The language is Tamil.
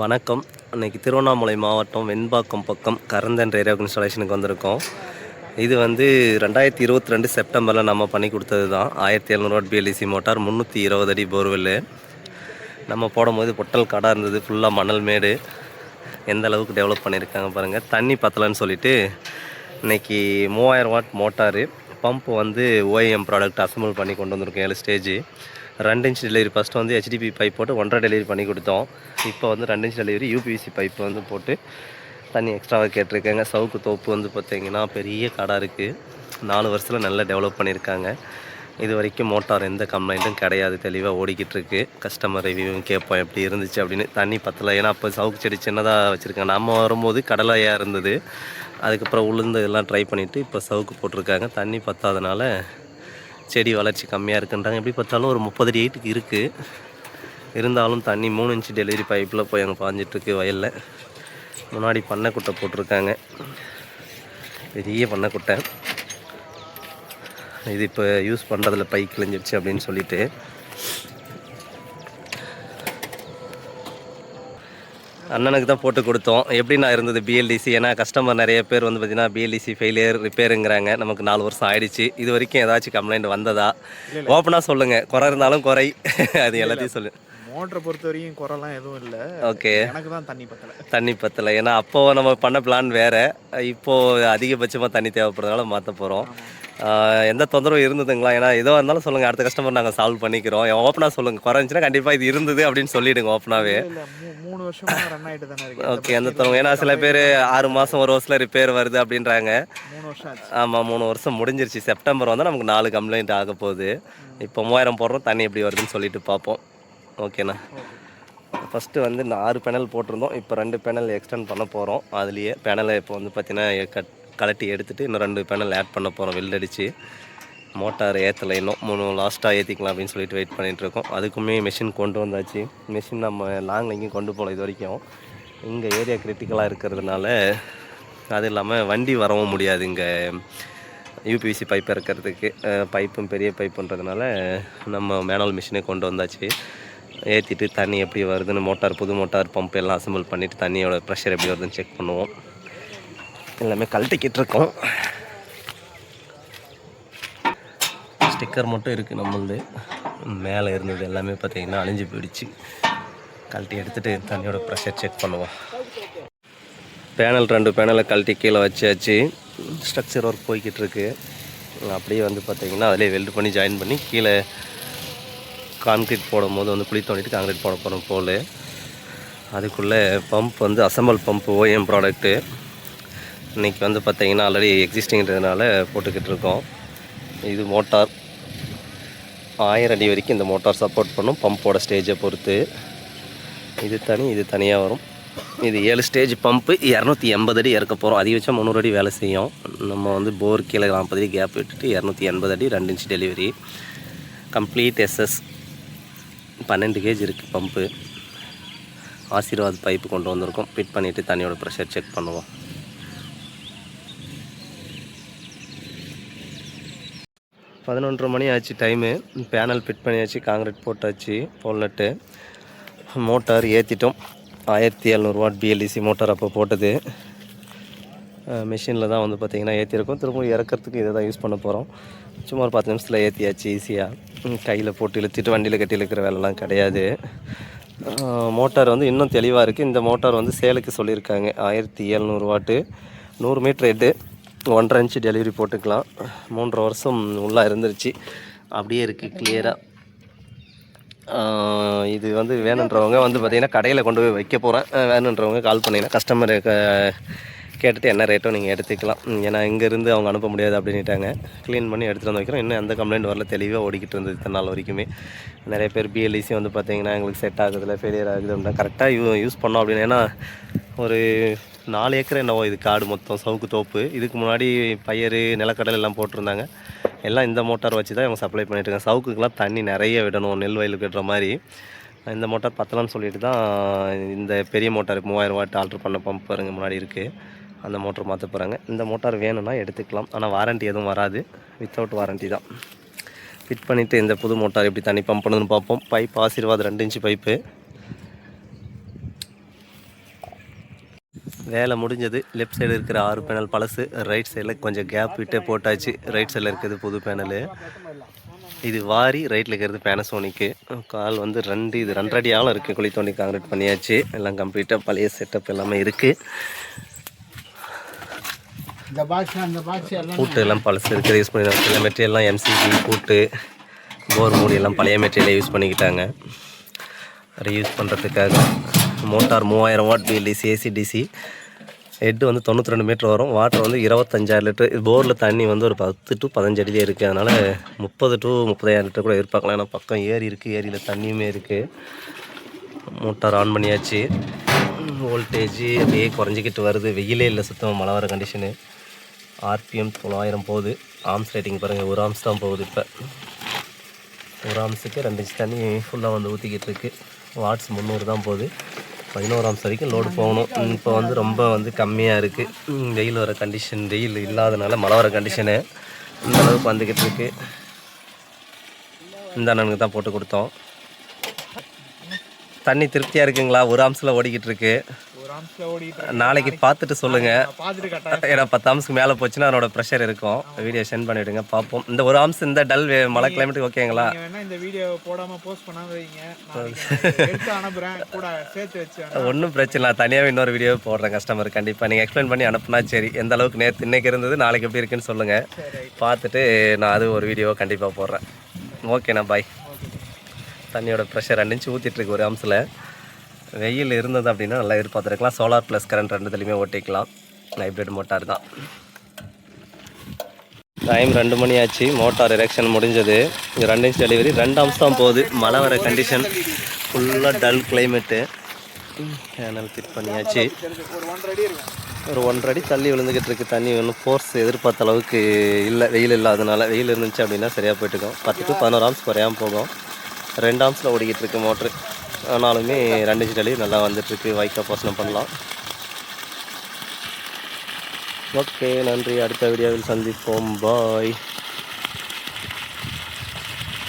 வணக்கம். இன்னைக்கு திருவண்ணாமலை மாவட்டம் வெண்பாக்கம் பக்கம் கரந்தன் ரேடியோ இன்ஸ்டாலேஷனுக்கு வந்திருக்கோம். இது வந்து ரெண்டாயிரத்தி இருபத்தி ரெண்டு செப்டம்பரில் நம்ம பண்ணி கொடுத்தது தான். ஆயிரத்தி எழுநூறுவா பிஎல்இசி மோட்டார் முந்நூற்றி இருபது அடி போர்வெல்லு. நம்ம போடும்போது பொட்டல் கடை இருந்தது ஃபுல்லாக மணல் மேடு. எந்த அளவுக்கு டெவலப் பண்ணியிருக்காங்க பாருங்கள் தண்ணி பத்தலைன்னு சொல்லிட்டு இன்னைக்கு மூவாயிரம் வாட் மோட்டாரு. பம்ப் வந்து ஓஎம் ப்ராடக்ட் அசம்பிள் பண்ணி கொண்டு வந்திருக்கோம் ஏழு ஸ்டேஜ் ரெண்டு இன்ச் டெலிவரி ஃபஸ்ட்டு வந்து ஹெச்டிபி பைப் போட்டு ஒன்றரை டெலிவரி பண்ணி கொடுத்தோம். இப்போ வந்து ரெண்டு இன்ச் டெலிவரி யூபிசி பைப் வந்து போட்டு தண்ணி எக்ஸ்ட்ராவாக கேட்டிருக்காங்க. சவுக்கு தோப்பு வந்து பார்த்திங்கன்னா பெரிய கடை இருக்குது நாலு வருஷத்தில் நல்லா டெவலப் பண்ணியிருக்காங்க. இது வரைக்கும் மோட்டார் எந்த கம்ப்ளைண்ட்டும் கிடையாது. தெளிவாக ஓடிக்கிட்டு இருக்கு. கஸ்டமர் ரிவ்யூவும் கேட்போம் எப்படி இருந்துச்சு அப்படின்னு. தண்ணி பத்தலை. ஏன்னா அப்போ சவுக்கு செடி சின்னதாக வச்சுருக்காங்க. நம்ம வரும்போது கடலையாக இருந்தது. அதுக்கப்புறம் உளுந்து இதெல்லாம் ட்ரை பண்ணிவிட்டு இப்போ சவுக்கு போட்டிருக்காங்க. தண்ணி பத்தாதனால செடி வளர்ச்சி கம்மியாக இருக்குன்றாங்க. எப்படி பார்த்தாலும் ஒரு முப்பது அடி எயிட்டுக்கு இருக்குது இருந்தாலும் தண்ணி மூணு இன்ச் டெலிவரி பைப்பில் போய் அங்கே பாஞ்சிட்ருக்கு வயலில். முன்னாடி பண்ணைக்குட்டை போட்டிருக்காங்க. பெரிய பண்ணைக்குட்டை இது இப்போ யூஸ் பண்ணுறதில் பை கிழிஞ்சிருச்சு அப்படின்னு சொல்லிட்டு. அண்ணனுக்கு தான் போட்டு கொடுத்தோம். எப்படிண்ணா இருந்தது பிஎல்டிசி ஏன்னா கஸ்டமர் நிறைய பேர் வந்து பார்த்தீங்கன்னா பிஎல்டிசி ஃபெயிலியர் ரிப்பேருங்கிறாங்க நமக்கு நாலு வருஷம் ஆயிடுச்சு. இது வரைக்கும் ஏதாச்சும் கம்ப்ளைண்ட் வந்ததா? ஓப்பனாக சொல்லுங்கள் குறை இருந்தாலும் குறை. அது எல்லாத்தையும் சொல்லு. மோட்டரை பொறுத்த வரைக்கும் குறைலாம் எதுவும் இல்லை. ஓகே. எனக்கு தான் தண்ணி பத்தலை. தண்ணி பத்தலை. ஏன்னா அப்போ நம்ம பண்ண பிளான் வேறு. இப்போது அதிகபட்சமாக தண்ணி தேவைப்படுறதுனால மாற்ற போகிறோம் எந்த தொந்தரவும் இருந்ததுங்களா? ஏன்னா ஏதோ இருந்தாலும் சொல்லுங்கள் அடுத்த கஸ்டமர் நாங்கள் சால்வ் பண்ணிக்கிறோம். ஓப்பனாக சொல்லுங்கள் குறைஞ்சின்னா கண்டிப்பாக இது இருந்தது அப்படின்னு சொல்லிவிடுங்க ஓப்பனாகவே வருஷமா ரன் ஆகிட்டு தானே இருக்கு ஓகே அந்த தொந்தரவு ஏன்னா சில பேர் ஆறு மாதம் ஒரு வருஷத்தில் ரிப்பேர் வருது அப்படின்றாங்க. மூணு வருஷம் ஆச்சு. ஆமாம் மூணு வருஷம் முடிஞ்சிருச்சு. செப்டம்பர் வந்து நமக்கு நாலு கம்ப்ளைண்ட் ஆக போகுது. இப்போ மூவாயிரம் போடுறோம் தண்ணி எப்படி வருதுன்னு சொல்லிட்டு பார்ப்போம். ஓகேண்ணா ஃபஸ்ட்டு வந்து இந்த ஆறு பேனல் போட்டிருந்தோம். இப்போ ரெண்டு பேனல் எக்ஸ்டெண்ட் பண்ண போகிறோம் அதுலேயே பேனலை இப்போ வந்து பார்த்தீங்கன்னா கட் கலட்டி எடுத்துட்டு இன்னும் ரெண்டு பேனல் ஆட் பண்ண போகிறோம் வெள்ளடிச்சு மோட்டார் ஏற்றலை இன்னும். மூணு லாஸ்ட்டாக ஏற்றிக்கலாம் அப்படின்னு சொல்லிட்டு வெயிட் பண்ணிட்டு இருக்கோம் அதுக்குமே மிஷின் கொண்டு வந்தாச்சு. மிஷின் நம்ம லாங் எங்கேயும் கொண்டு போகல இது வரைக்கும். இங்கே ஏரியா கிரிட்டிக்கலாக இருக்கிறதுனால அது இல்லாமல் வண்டி வரவும் முடியாது இங்கே. யூபிசி பைப் இறக்கிறதுக்கு பைப்பும் பெரிய பைப்புன்றதுனால நம்ம மேனுவல் மிஷினே கொண்டு வந்தாச்சு. ஏற்றிட்டு தண்ணி எப்படி வருதுன்னு மோட்டார் புது மோட்டார் பம்ப் எல்லாம் அசம்பிள் பண்ணிவிட்டு தண்ணியோட ப்ரெஷர் எப்படி வருதுன்னு செக் பண்ணுவோம். எல்லாமே கழட்டிக்கிட்டு இருக்கோம் ஸ்டிக்கர் மட்டும் இருக்குது நம்மளது. மேலே இருந்தது எல்லாமே பார்த்திங்கன்னா அழிஞ்சு போயிடுச்சு. கழட்டி எடுத்துகிட்டு தண்ணியோட ப்ரெஷர் செக் பண்ணுவோம். பேனல் ரெண்டு பேனலை கழட்டி கீழே வச்சாச்சு. ஸ்ட்ரக்சர் ஒர்க் போய்கிட்டு இருக்கு. அப்படியே வந்து பார்த்திங்கன்னா அதிலே வெல்டு பண்ணி ஜாயின் பண்ணி கீழே கான்க்ரீட் போடும்போது வந்து குழி தோண்டிட்டு கான்க்ரீட் போட போகிறோம் போல். அதுக்குள்ளே பம்ப் வந்து அசம்பல் பம்ப் ஓஎம் ப்ராடக்ட்டு இன்றைக்கி வந்து பார்த்திங்கன்னா ஆல்ரெடி எக்ஸிஸ்டிங்கிறதுனால போட்டுக்கிட்டு இருக்கோம். இது மோட்டார் ஆயிரம் அடி வரைக்கும் இந்த மோட்டார் சப்போர்ட் பண்ணும். பம்போட ஸ்டேஜை பொறுத்து. இது தனி இது தனியாக வரும். இது ஏழு ஸ்டேஜ் பம்பு இரநூத்தி எண்பது அடி இறக்க போகிறோம் அதிகபட்சம் முந்நூறு அடி வேலை செய்யும். நம்ம வந்து போர் கீழே நாற்பது அடி கேப் விட்டுட்டு இரநூத்தி எண்பது அடி ரெண்டு இன்ச் டெலிவரி கம்ப்ளீட் எஸ்எஸ் பன்னெண்டு கேஜ் இருக்குது பம்பு ஆசீர்வாத் பைப்பு கொண்டு வந்திருக்கோம். ஃபிட் பண்ணிவிட்டு தண்ணியோட ப்ரெஷர் செக் பண்ணுவோம். பதினொன்றரை மணி ஆச்சு டைமு பேனல் ஃபிட் பண்ணியாச்சு காங்கிரீட் போட்டாச்சு போல்நட்டு மோட்டார் ஏற்றிட்டோம் ஆயிரத்தி எழுநூறுவா பிஎல்இசி மோட்டார் அப்போ போட்டது. மிஷினில் தான் வந்து பார்த்திங்கன்னா ஏற்றிருக்கோம் திரும்ப இறக்கிறதுக்கு இதை தான் யூஸ் பண்ண போகிறோம் சும்மா ஒரு பத்து நிமிஷத்தில் ஏற்றியாச்சு ஈஸியாக கையில் போட்டு இழுத்துட்டு வண்டியில் கட்டி இழுக்கிற வேலைலாம் கிடையாது. மோட்டார் வந்து இன்னும் தெளிவாக இருக்குது இந்த மோட்டார் வந்து சேலுக்கு சொல்லியிருக்காங்க. ஆயிரத்தி எழுநூறு வாட்டு நூறு மீட்ரு ஹெட்டு ஒன்றரை இன்ச்சு டெலிவரி போட்டுக்கலாம். மூன்றரை வருஷம் உள்ளே இருந்துருச்சு. அப்படியே இருக்குது கிளியராக இது வந்து வேணுன்றவங்க வந்து பார்த்திங்கன்னா கடையில் கொண்டு போய் வைக்க போகிறேன் வேணுன்றவங்க கால் பண்ணிங்கன்னா கஸ்டமர் கேட்டுட்டு என்ன ரேட்டோ நீங்கள் எடுத்துக்கலாம். ஏன்னா இங்கேருந்து அவங்க அனுப்ப முடியாது அப்படின்ட்டாங்க க்ளீன் பண்ணி எடுத்துகிட்டு வந்து வைக்கிறோம். இன்னும் எந்த கம்ப்ளைண்ட் வரல. தெளிவாக ஓடிக்கிட்டு இருந்தது இத்தனை நாள் வரைக்குமே. நிறைய பேர் பிஎல்இசி வந்து பார்த்திங்கன்னா எங்களுக்கு செட் ஆகுதுல ஃபெயிலியர் ஆகுது அப்படின்னா கரெக்டாக யூ யூஸ் பண்ணோம் அப்படின்னு. ஏன்னா ஒரு நாலு ஏக்கர் என்னவோ இது காடு மொத்தம் சவுக்கு தோப்பு. இதுக்கு முன்னாடி பயிர் நிலக்கடலை எல்லாம் போட்டிருந்தாங்க. எல்லாம் இந்த மோட்டார் வச்சு தான் இவங்க சப்ளை பண்ணிட்டு இருக்காங்க. தண்ணி நிறைய விடணும் நெல் வயலுக்கு விடுற மாதிரி. இந்த மோட்டார் பத்தலாம்னு சொல்லிட்டு தான் இந்த பெரிய மோட்டார் மூவாயிரம் வாட் ஆல்ட்ரு பண்ண பம்ப் பாருங்க முன்னாடி இருக்குது அந்த மோட்டர் மாற்ற போகிறாங்க இந்த மோட்டார் வேணும்னா எடுத்துக்கலாம். ஆனால் வாரண்டி எதுவும் வராது. வித்தவுட் வாரண்டி தான். ஃபிட் பண்ணிவிட்டு இந்த புது மோட்டார் எப்படி தண்ணி பம்ப் பண்ணுதுன்னு பார்ப்போம். பைப் ஆசீர்வாத் ரெண்டு இன்ச்சு பைப்பு வேலை முடிஞ்சது. லெஃப்ட் சைடு இருக்கிற ஆறு பேனல் பழசு ரைட் சைடில் கொஞ்சம் கேப் விட்டே போட்டாச்சு. ரைட் சைடில் இருக்கிறது புது பேனலு இது வாரி ரைட்டில் இருக்கிறது பேனசோனிக்கு கால் வந்து ரெண்டு இது ரெண்டரை அடி ஆழம் இருக்குது குழி தோண்டி காங்கிரீட் பண்ணியாச்சு. எல்லாம் கம்ப்ளீட்டாக பழைய செட்டப் எல்லாமே இருக்குது பூட்டு எல்லாம் பழசு இருக்குது யூஸ் பண்ணி சில மெட்டீரியல்லாம் எம்சிபி பூட்டு போர் மூடி எல்லாம் பழைய மெட்டீரியலை யூஸ் பண்ணிக்கிட்டாங்க. ரீயூஸ் பண்ணுறதுக்காக மோட்டார் மூவாயிரம் வாட் பிஎல்டிசி ஏசிடிசி ஹெட்டு வந்து தொண்ணூற்றி ரெண்டு மீட்டர் வரும். வாட்டர் வந்து இருபத்தஞ்சாயிரம் லிட்டர். போரில் தண்ணி வந்து ஒரு பத்து டு பதினஞ்சு அடியிலே இருக்குது அதனால் முப்பது டு முப்பதாயிரம் லிட்டர் கூட எதிர்பார்க்கலாம் ஏன்னா பக்கம் ஏரி இருக்குது ஏரியில் தண்ணியுமே இருக்குது மோட்டார் ஆன் பண்ணியாச்சு. வோல்டேஜ் அப்படியே குறைஞ்சிக்கிட்டு வருது. வெயிலே இல்லை சுத்தமாக மழை வர கண்டிஷனு ஆர்பிஎம் தொள்ளாயிரம் போகுது. ஆம்ஸ் ரேட்டிங் பாருங்கள் ஒரு ஆம்ஸ் தான் போகுது இப்போ. ஒரு ஆம்ஸுக்கு ரெண்டு இன்ச் தண்ணி ஃபுல்லாக வந்து ஊற்றிக்கிட்டு இருக்குது வாட்ஸ் முந்நூறு தான் போகுது. பதினோராம் வரைக்கும் லோடு போகணும். இப்போ வந்து ரொம்ப வந்து கம்மியாக இருக்குது வெயில் வர கண்டிஷன் வெயில் இல்லாதனால மழை வர கண்டிஷனு இந்த அளவுக்கு வந்துக்கிட்டு இருக்கு. இந்த அண்ணனுக்கு தான் போட்டு கொடுத்தோம். தண்ணி திருப்தியாக இருக்குங்களா? ஒரு ஆம்ஸில் ஓடிக்கிட்டு இருக்கு. நாளைக்கு பார்த்துட்டு கட்டாயம் ஏன்னா பத்து ஆம்ஸ்க்கு மேலே போச்சுன்னா அதனோட ப்ரெஷர் இருக்கும். வீடியோ சென்ட் பண்ணிவிடுங்க பார்ப்போம். இந்த ஒரு ஆம்ஸ் இந்த டல் மழை கிளைமேட்டுக்கு ஓகேங்களா? இந்த வீடியோ போடாம போஸ்ட் பண்ணாம வைங்க. நாளைக்கு நான் எடுத்து அனுப்புறேன். கூட சேர்த்து வச்சு வேணா. ஒன்றும் பிரச்சனை இல்லை. தனியாகவே இன்னொரு வீடியோ போடுறேன் கஸ்டமர் கண்டிப்பாக நீங்கள் எக்ஸ்பிளைன் பண்ணி அனுப்புனா சரி. எந்த அளவுக்கு நேற்று இன்னைக்கு இருந்தது நாளைக்கு எப்படி இருக்குன்னு சொல்லுங்கள் பார்த்துட்டு நான் அது ஒரு வீடியோ கண்டிப்பாக போடுறேன். ஓகேண்ணா பாய் தண்ணியோட ப்ரெஷர் ரெண்டு இன்ச்சு ஊற்றிட்டுருக்கு ஒரு ஆம்ஸில். வெயில் இருந்தது அப்படின்னா நல்லா எதிர்பார்த்துருக்கலாம். சோலார் ப்ளஸ் கரண்ட் ரெண்டுத்துலேயுமே ஓட்டிக்கலாம். ஹைப்ரிட் மோட்டார் தான். டைம் ரெண்டு மணி ஆச்சு. மோட்டார் எரெக்ஷன் முடிஞ்சது. இங்கே ரெண்டு இன்ச் டெலிவரி ரெண்டு அம்சம் தான் போகுது. மழை வர கண்டிஷன் ஃபுல்லாக டல் கிளைமேட்டு கேனல் ஃபிட் பண்ணியாச்சு. ஒரு ஒன்றரை அடி தள்ளி விழுந்துக்கிட்டு இருக்கு. தண்ணி ஒன்றும் ஃபோர்ஸ் எதிர்பார்த்த அளவுக்கு இல்லை. வெயில் இல்லாதனால வெயில் இருந்துச்சு அப்படின்னா சரியாக போயிட்டுருக்கோம் பத்து டு பதினோரு ஆம்ஸ் குறையாமல் போகும். ரெண்டு ஆம்ஸில் ஓடிக்கிட்டு இருக்கு மோட்ரு ஆனாலுமே ரெண்டு இன்ச் தள்ளி நல்லா வந்துட்டுருக்கு. வாய்க்கால் போஷணம் பண்ணலாம். ஓகே நன்றி. அடுத்த வீடியோவில் சந்திப்போம். பாய்.